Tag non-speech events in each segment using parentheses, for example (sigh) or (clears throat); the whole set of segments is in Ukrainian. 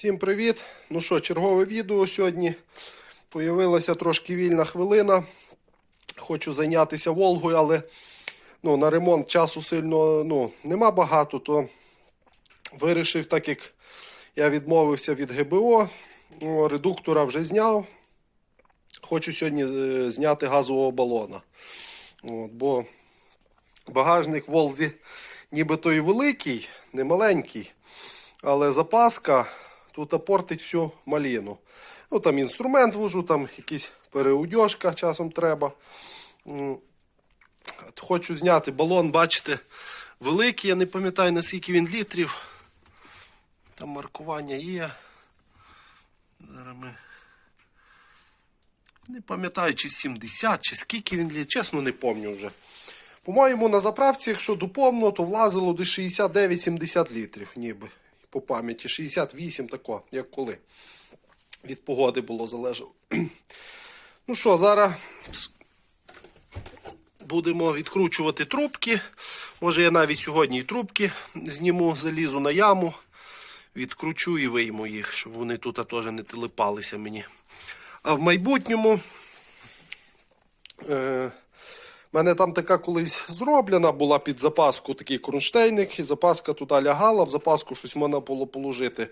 Всім привіт! Ну що, чергове відео сьогодні. Появилася трошки вільна хвилина. Хочу зайнятися Волгою, але ну, на ремонт часу сильно ну, нема багато, то вирішив, так як я відмовився від ГБО, ну, редуктора вже зняв. Хочу сьогодні е, зняти газового балона. От, бо багажник Волзі нібито і великий, не маленький. Але запаска тут портить всю маліну. Ну, там інструмент вожу, там якісь переудьошка часом треба. От Хочу зняти балон, бачите, великий, я не пам'ятаю наскільки він літрів. Там маркування є. Зараз ми. Не пам'ятаю, чи 70, чи скільки він літрів, чесно не пам'ятаю вже. По-моєму, на заправці, якщо доповно, то влазило десь 69-70 літрів, ніби. По пам'яті. 68 тако, як коли. Від погоди було залежало. (clears throat) Ну що, зараз будемо відкручувати трубки. Може я навіть сьогодні і трубки зніму, залізу на яму, відкручу і вийму їх, щоб вони тут теж не телепалися мені. А в майбутньому. Е- у мене там така колись зроблена була під запаску такий кронштейник, і запаска туди лягала, в запаску щось можна було положити.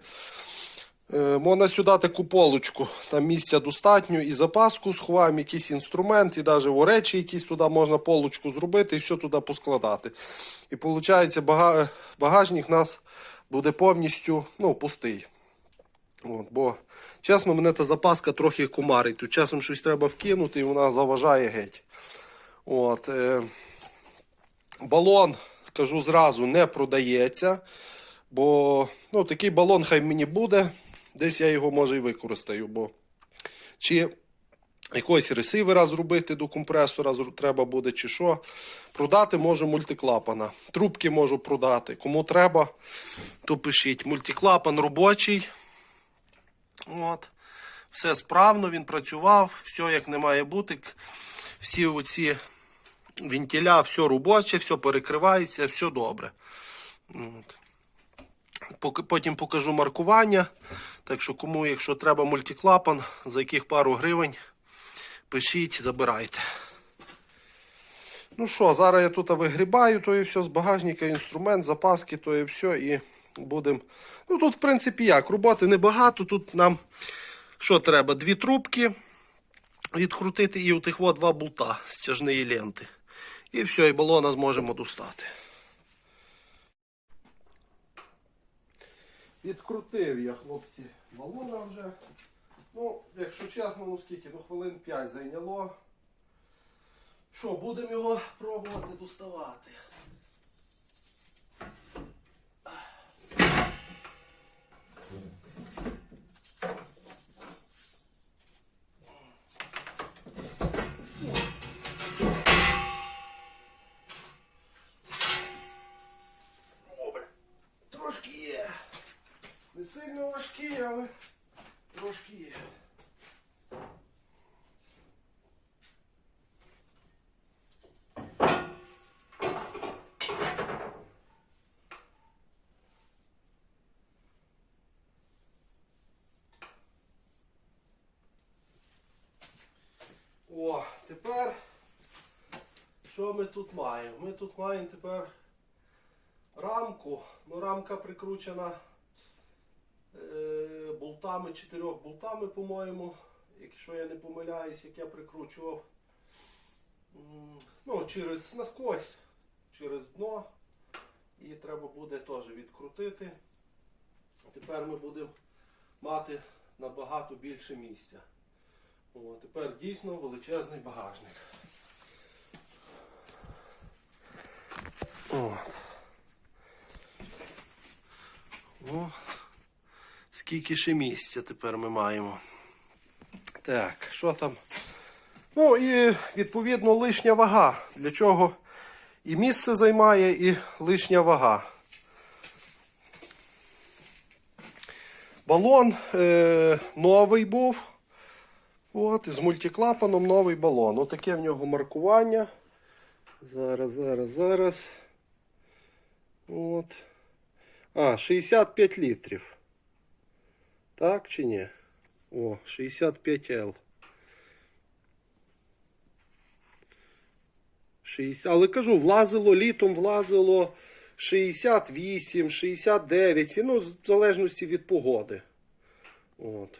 Е, можна сюди таку полочку, там місця достатньо, і запаску сховаємо, якийсь інструмент, і навіть речі якісь туди можна полочку зробити і все туди поскладати. І виходить, багажник у нас буде повністю ну, пустий. От, бо, чесно, мене та запаска трохи кумарить. Тут часом щось треба вкинути і вона заважає геть. От, е, балон, кажу зразу, не продається. Бо ну, такий балон хай мені буде. Десь я його може і використаю. Бо чи якогось ресивера зробити до компресора треба буде, чи що. Продати можу мультиклапана. Трубки можу продати. Кому треба, то пишіть. Мультиклапан робочий. От. Все справно, він працював, все як не має бути. Всі оці вентиля, все робоче, все перекривається, все добре. От. Потім покажу маркування. Так що, кому, якщо треба мультиклапан, за яких пару гривень, пишіть, забирайте. Ну що, зараз я тут вигрібаю, то і все з багажника, інструмент, запаски, то і все. І будемо. Ну тут, в принципі, як, роботи небагато. Тут нам що треба? Дві трубки відкрутити і отих от два болта стяжної ленти. І все, і балона зможемо достати. Відкрутив я, хлопці, балона вже. Ну, якщо чесно, ну скільки, ну хвилин 5 зайняло. Що, будемо його пробувати доставати. Сильно важкі, але трошки є. О, тепер що ми тут маємо? Ми тут маємо тепер рамку. Ну, рамка прикручена болтами, чотирьох болтами, по-моєму. Якщо я не помиляюсь, як я прикручував. Ну, через насквозь, через дно. І треба буде теж відкрутити. Тепер ми будемо мати набагато більше місця. О, тепер дійсно величезний багажник. От. О, скільки ще місця тепер ми маємо. Так, що там? Ну і відповідно лишня вага. Для чого і місце займає, і лишня вага. Балон е, новий був. От, з мультиклапаном новий балон. Отаке в нього маркування. Зараз, зараз, зараз. От. А, 65 літрів. Так чи ні? О, 65L. 60, але кажу, влазило літом, влазило 68, 69, ну, в залежності від погоди. От,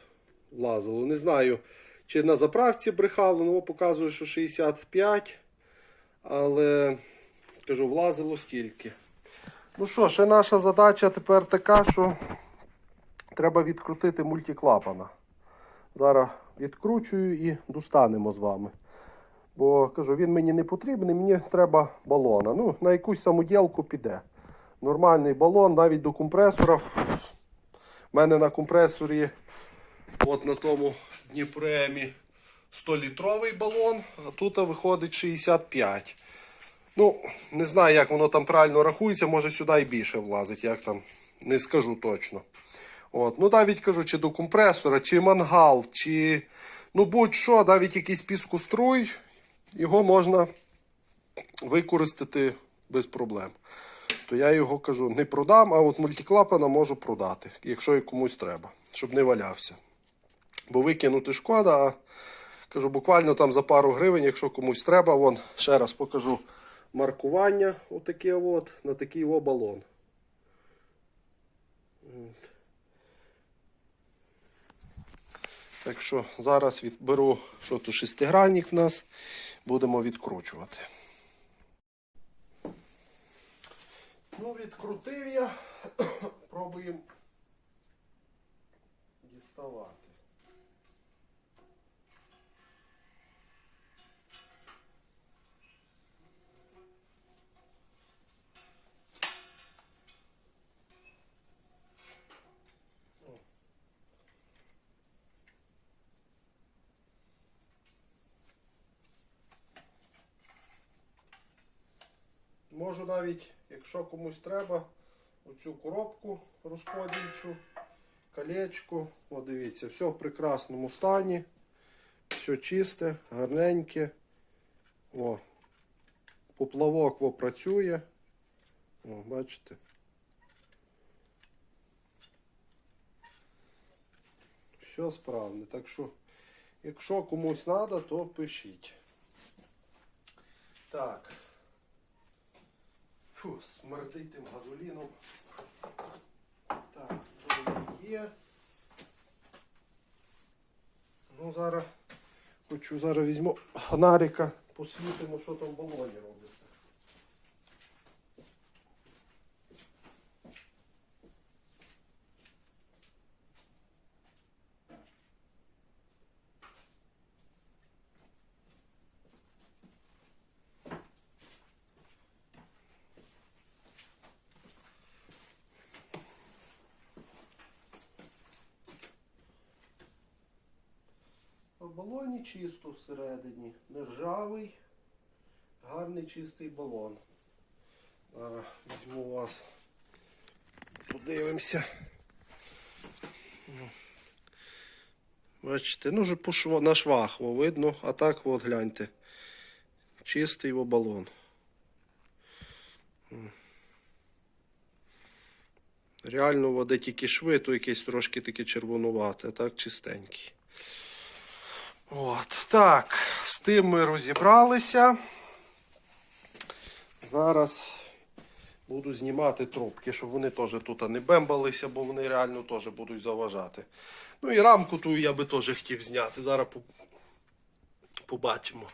влазило. Не знаю, чи на заправці брехало, ну показує, що 65. Але кажу, влазило стільки. Ну що, ще наша задача тепер така, що треба відкрутити мультиклапана. Зараз відкручую і достанемо з вами. Бо кажу, він мені не потрібний, мені треба балона. Ну, на якусь самоділку піде. Нормальний балон, навіть до компресора. У мене на компресорі, от на тому Дніпремі 100-літровий балон, а тут виходить 65. Ну, не знаю, як воно там правильно рахується, може сюди і більше влазить, як там, не скажу точно. От. Ну, навіть кажу, чи до компресора, чи мангал, чи ну будь-що, навіть якийсь піскоструй, його можна використати без проблем. То я його кажу, не продам, а от мультиклапана можу продати, якщо комусь треба, щоб не валявся. Бо викинути шкода, а кажу, буквально там за пару гривень, якщо комусь треба, вон, ще раз покажу маркування отаке от, на такий балон. От. Так що зараз відберу, що тут шестигранник в нас, будемо відкручувати. Ну, відкрутив я. (coughs) Пробуємо діставати. Навіть, якщо комусь треба, оцю коробку розподільчу, колечко. О, дивіться, все в прекрасному стані. Все чисте, гарненьке. О, поплавок во працює. О, бачите. Все справне. Так що, якщо комусь треба, то пишіть. Так. Фу, смердить тим газоліном. Так, то є. Ну, зараз хочу зараз візьму фонарика, посвітимо, що там в балоні робиться. А В балоні чисто всередині. Нержавий, гарний чистий балон. Зараз візьму вас. Подивимося. Бачите, ну вже на швах видно, а так от гляньте. Чистий о, балон. Реально воде тільки шви, то якесь трошки таке червонувате, а так чистенький. От, так, з тим ми розібралися. Зараз буду знімати трубки, щоб вони теж тут не бембалися, бо вони реально теж будуть заважати. Ну і рамку ту я би теж хотів зняти. Зараз побачимо.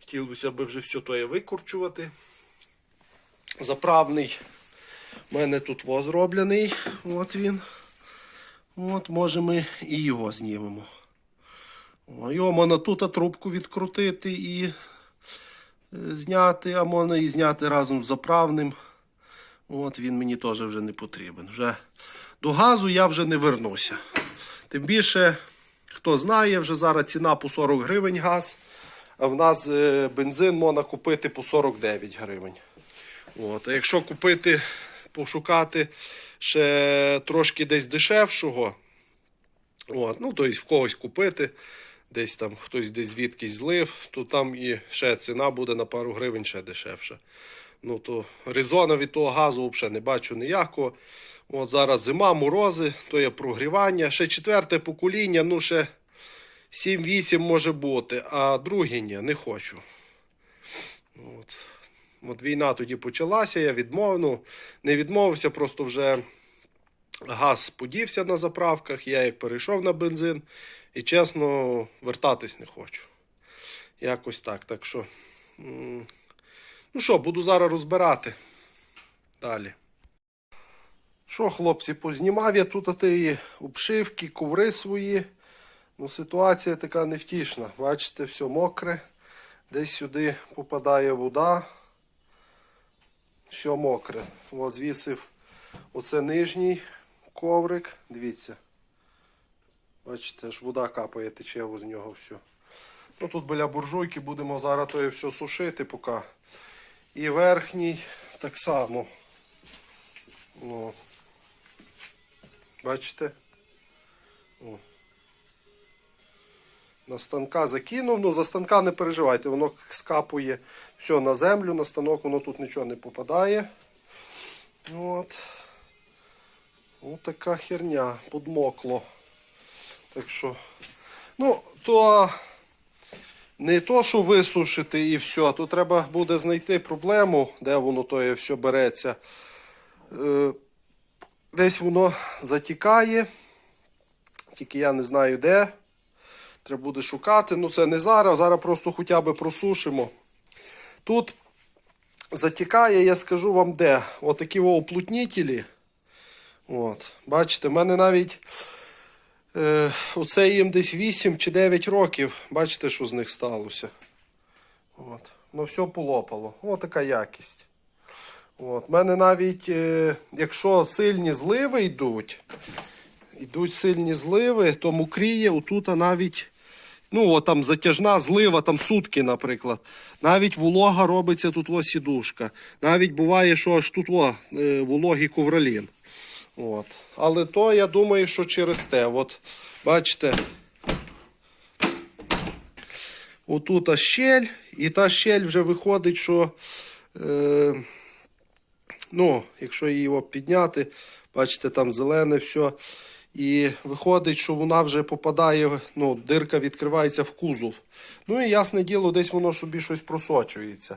Хотілося б вже все то викорчувати. Заправний. У мене тут воз. От він. От, може ми і його знімемо. Його можна тут трубку відкрутити і е, зняти, а можна і зняти разом з заправним. От він мені теж вже не потрібен. Вже до газу я вже не вернуся. Тим більше, хто знає, вже зараз ціна по 40 гривень газ, а в нас е, бензин можна купити по 49 гривень. От, а якщо купити, пошукати ще трошки десь дешевшого, От, ну, тобто в когось купити, десь там хтось десь звідкись злив, то там і ще ціна буде на пару гривень ще дешевша. Ну, то резона від того газу взагалі не бачу ніякого. От зараз зима, морози, то є прогрівання. Ще четверте покоління, ну ще 7-8 може бути, а друге ні, не хочу. От. От війна тоді почалася, я відмов, не відмовився, просто вже газ подівся на заправках, я як перейшов на бензин і чесно вертатись не хочу. Якось так. Так що. Ну що, буду зараз розбирати. Далі. Що, хлопці, познімав я тут ті обшивки, коври свої. Ну, ситуація така невтішна. Бачите, все мокре. Десь сюди попадає вода. Все мокре. О, звісив оце нижній коврик. Дивіться. Бачите, аж вода капає, тече з нього все. Ну тут біля буржуйки будемо зараз то все сушити поки. І верхній так само. Ну. Бачите? О. На станка закинув, ну за станка не переживайте, воно скапує все на землю, на станок воно тут нічого не попадає. От. Ось така херня, подмокло. Так що, ну, то не то, що висушити і все, то треба буде знайти проблему, де воно то все береться. Е, Десь воно затікає, тільки я не знаю де. Треба буде шукати. Ну це не зараз, зараз просто хоча б просушимо. Тут затікає, я скажу вам де. Отакі о, оплутнітелі. От. Бачите, в мене навіть оце їм десь 8 чи 9 років. Бачите, що з них сталося. От. Ну все полопало. Ось така якість. От. У мене навіть, е, якщо сильні зливи йдуть, йдуть сильні зливи, то мокріє отут навіть, ну от там затяжна злива, там сутки, наприклад. Навіть волога робиться тут ось сідушка. Навіть буває, що аж тут о, е, вологий ковролін. От. Але то я думаю, що через те. От, бачите, отут щель, і та щель вже виходить, що. Е, Ну, якщо її підняти, бачите, там зелене все. І виходить, що вона вже попадає, ну, дирка відкривається в кузов. Ну і ясне діло, десь воно собі щось просочується.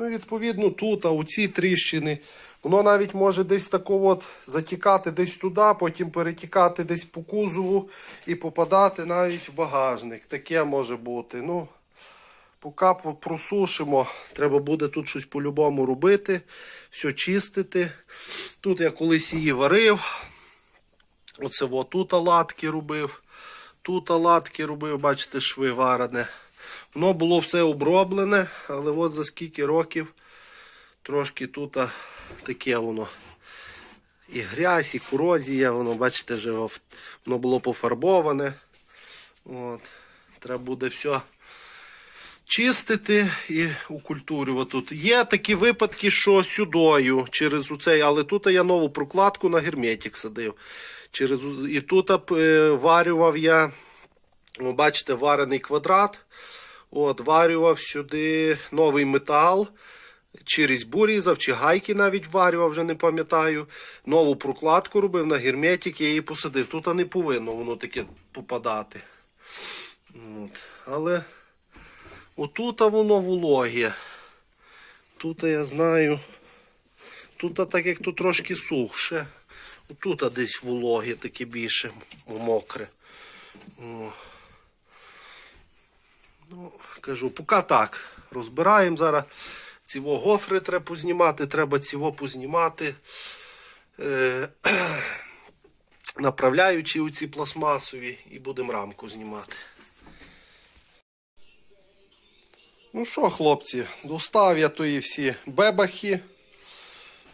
Ну відповідно тут, а у ці тріщини, воно навіть може десь тако от затікати десь туди, потім перетікати десь по кузову і попадати навіть в багажник. Таке може бути. Ну, Поки просушимо, треба буде тут щось по-любому робити, все чистити. Тут я колись її варив. Оце во, тут латки робив. Тут латки робив, бачите, шви варене. Воно було все оброблене, але от за скільки років трошки тут таке воно. І грязь, і корозія, воно, бачите, вже воно було пофарбоване. От. Треба буде все чистити і укультурювати. Тут є такі випадки, що сюдою через оцей, але тут я нову прокладку на герметик садив. Через, і тут е, варював я, бачите, варений квадрат. От, варював сюди новий метал. Чи різьбу різав, чи гайки навіть варював, вже не пам'ятаю. Нову прокладку робив на герметик, я її посадив. Тут не повинно воно таке попадати. От. Але Отут воно вологе. Тут я знаю. Тут так як тут трошки сухше. Отут десь вологе таке більше мокре. О. Ну, кажу, поки так. Розбираємо зараз. Ціво гофри треба познімати, треба ціво познімати. Е, (clears throat) направляючи у ці пластмасові і будемо рамку знімати. Ну що, хлопці, достав я тої всі бебахи.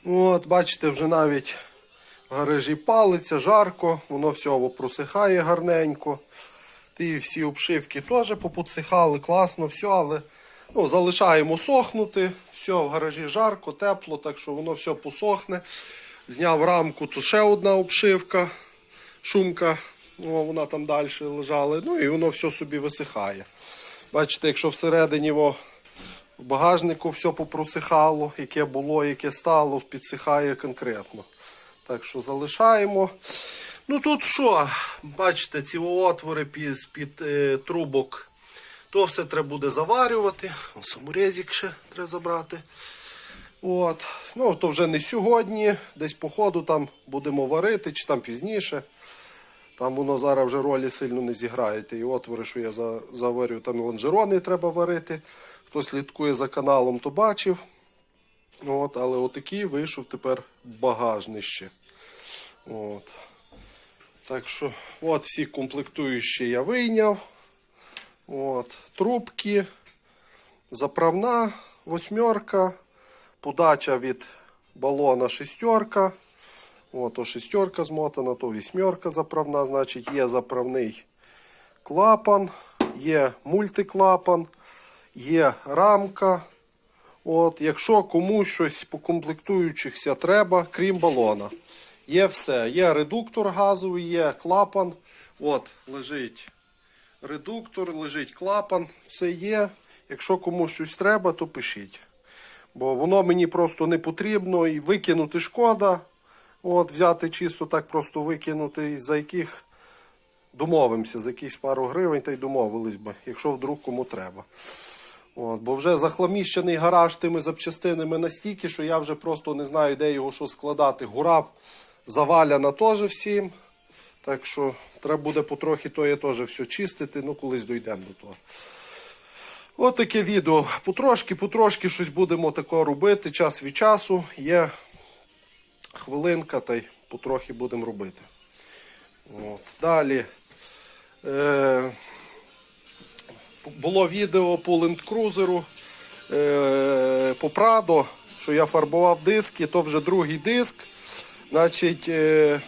От, бачите, вже навіть в гаражі палиться, жарко, воно все просихає гарненько. Ті всі обшивки теж поподсихали, класно, все, але ну, залишаємо сохнути. Все, в гаражі жарко, тепло, так що воно все посохне. Зняв рамку, то ще одна обшивка, шумка, о, вона там далі лежала. Ну і воно все собі висихає. Бачите, якщо всередині в багажнику все попросихало, яке було, яке стало, підсихає конкретно. Так що залишаємо. Ну тут що? Бачите, ці отвори пі- з-під е, трубок. То все треба буде заварювати. Саморезик ще треба забрати. От. Ну, то вже не сьогодні. Десь по ходу там будемо варити, чи там пізніше. Там воно зараз вже ролі сильно не зіграє. І отвори, що я за- заварю, там лонжерони треба варити. Хто слідкує за каналом, то бачив. От, але отакий вийшов тепер багажнище. От. Так що, от всі комплектуючі я вийняв. От, трубки, заправна восьмерка, подача від балона шестерка. От, то шестерка змотана, то вісьмерка заправна, значить є заправний клапан, є мультиклапан, є рамка. От, якщо комусь щось по комплектуючихся треба, крім балона. Є все. Є редуктор газовий, є клапан. От, лежить редуктор, лежить клапан, все є. Якщо комусь щось треба, то пишіть. Бо воно мені просто не потрібно і викинути шкода. От, взяти чисто так просто викинути, за яких домовимося, за якісь пару гривень та й домовились би, якщо вдруг кому треба. От, бо вже захламіщений гараж тими запчастинами настільки, що я вже просто не знаю, де його що складати. Гора заваляна теж всім. Так що треба буде потрохи то я теж все чистити, ну колись дійдемо до того. От таке відео. Потрошки, потрошки щось будемо такого робити. Час від часу. Є хвилинка, та й потрохи будемо робити. От. Далі. Е, було відео по лендкрузеру е, по Прадо, що я фарбував диски, то вже другий диск. Значить, е,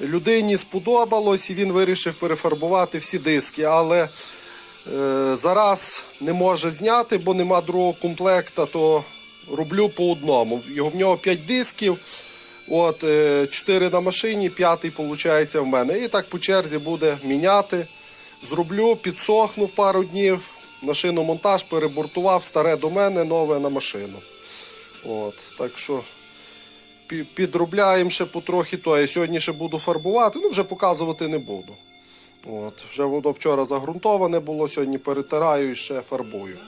людині сподобалось і він вирішив перефарбувати всі диски, але е, зараз не може зняти, бо нема другого комплекта, то роблю по одному. В нього 5 дисків. От, 4 на машині, п'ятий виходить в мене. І так по черзі буде міняти. Зроблю, підсохну пару днів. На шиномонтаж перебортував старе до мене, нове на машину. От, так що підробляємо ще потрохи то. Я сьогодні ще буду фарбувати, ну вже показувати не буду. От, вже воно вчора загрунтоване було, сьогодні перетираю і ще фарбую.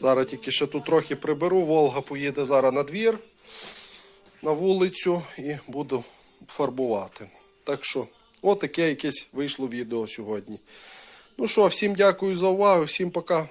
Зараз тільки ще тут трохи приберу, Волга поїде зараз на двір, на вулицю і буду фарбувати. Так що, отаке якесь вийшло відео сьогодні. Ну що, всім дякую за увагу, всім пока.